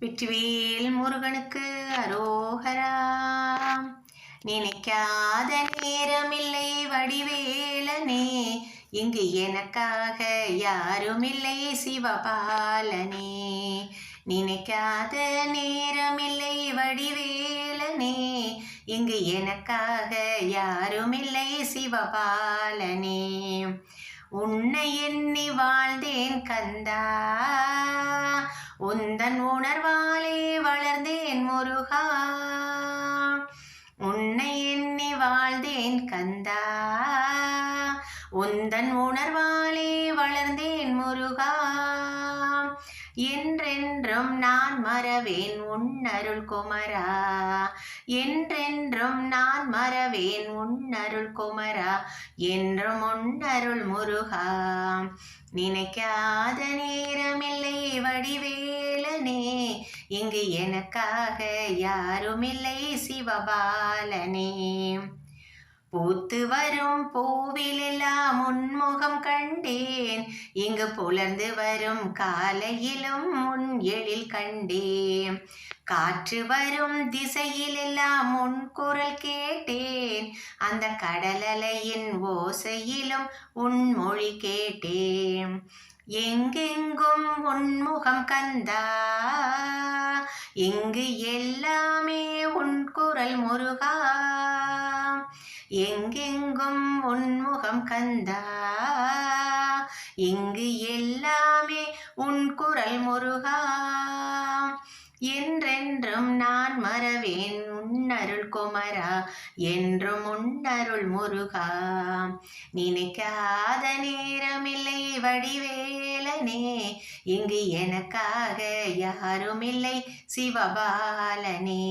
வெற்றிவேல் முருகனுக்கு அரோகரா. நினைக்காத நேரமில்லை வடிவேலனே இங்கு எனக்காக யாருமில்லை சிவபாலனே. நினைக்காத நேரமில்லை வடிவேலனே இங்கு எனக்காக யாருமில்லை சிவபாலனே. உன்னை எண்ணி வாழ்ந்தேன் கந்தா உந்தன் உணர்வாலே வளர்ந்தேன் முருகா. உன்னை எண்ணி வாழ்ந்தேன் கந்தா. உந்தன் உணர்வாலே வளர்ந்தேன் முருகா. என்றென்றும் நான் மறவேன் உன்னருள் குமரா. என்றென்றும் நான் மறவேன் உன்னருள் குமரா. என்றும் உன்னருள் முருகா. நினைக்காத நேரமில்லை சிவபாலனே. இங்கு எனக்காக யாருமில்லை சிவபாலனே. பூத்து வரும் பூவிலெல்லாம் உன்முகம் கண்டேன். இங்கு புலர்ந்து வரும் காலையிலும் உன் எழில் கண்டேன். காற்று வரும் திசையிலெல்லாம் உன் குரல் கேட்டேன். அந்த கடலலையின் ஓசையிலும் உன் மொழி கேட்டேன். எங்கெங்கும் உன்முகம் கந்தா? இங்கு எல்லாமே உன் குரல் முருகா. எங்கெங்கும் உன்முகம் கந்தா. இங்கு எல்லாமே உன் குரல் முருகா. என்றென்றும் நான் மறவேன் உன்னருள் குமரா. என்றும் உன்னருள் முருகா. நினைக்காத நேரமில்லை வடிவேலனே. இங்கு எனக்காக யாருமில்லை சிவபாலனே.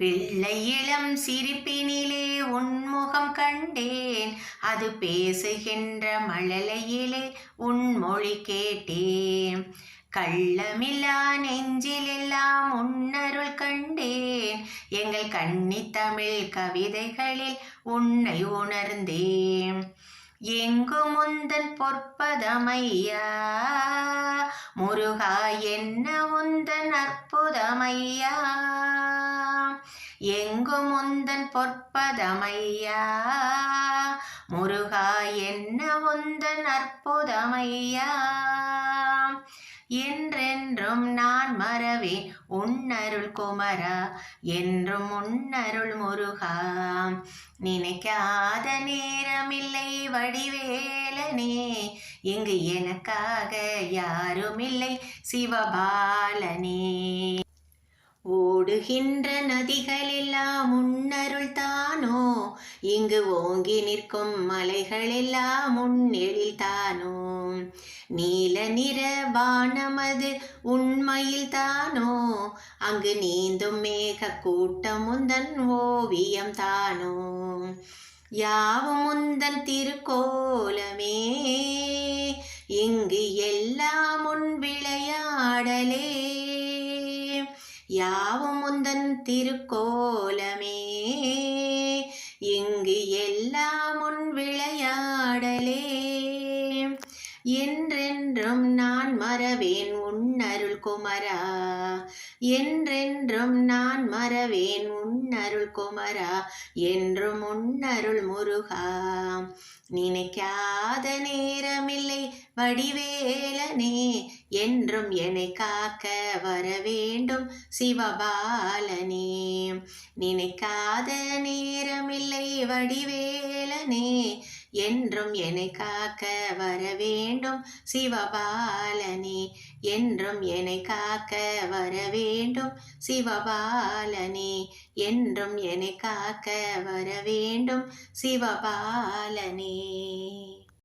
பிள்ளை இளம் சிரிப்பினிலே உன்முகம் கண்டேன். அது பேசுகின்ற மழலையிலே உன்மொழி கேட்டேன். கள்ளமில்லா நெஞ்சிலெல்லாம் உன்னருள் கண்டேன். எங்கள் கன்னித்தமிழ் கவிதைகளில் உன்னை உணர்ந்தேன். எங்கு முந்தன் பொற்பதமையா? முருகா என்ன உந்தன் அற்புதமையா? எங்கு முந்தன் பொற்பதமையா? முருகா என்ன உந்தன் அற்புதமையா? என்றென்றும் நான் மறவேன். உன்னருள் குமரா என்றும் உன்னருள் முருகா. நினைக்காத நேரமில்லை வடிவேலனே இங்கு எனக்காக யாருமில்லை சிவபாலனே. ஓடுகின்ற நதிகளெல்லாம் உன்னருள் தானோ? இங்கு ஓங்கி நிற்கும் மலைகளெல்லாம் உன்னெழில் தானோ? நீல நிற வானமது உண்மையில் தானோ? அங்கு நீந்தும் மேக கூட்டம் முந்தன் ஓவியம் தானோ? யாவும் முந்தன் திருக்கோலமே இங்கு எல்லாம் உன் விளையாடலே. யாவும் முந்தன் திருக்கோலமே. இங்கு மறவேன் உன்னருள் குமரா என்றென்றும் நான் மறவேன் உன்னருள் குமரா என்றும் உன்னருள் முருகா. நினைக்காத நேரமில்லை வடிவேலனே என்றும் என்னை காக்க வர வேண்டும் சிவபாலனே. நினைக்காத நேரமில்லை வடிவேலனே என்றும் என்னை காக்க வர வேண்டும் சிவபாலனே. என்றும் என்னை காக்க வர வேண்டும் சிவபாலனே. என்றும் என்னை காக்க வர வேண்டும் சிவபாலனே.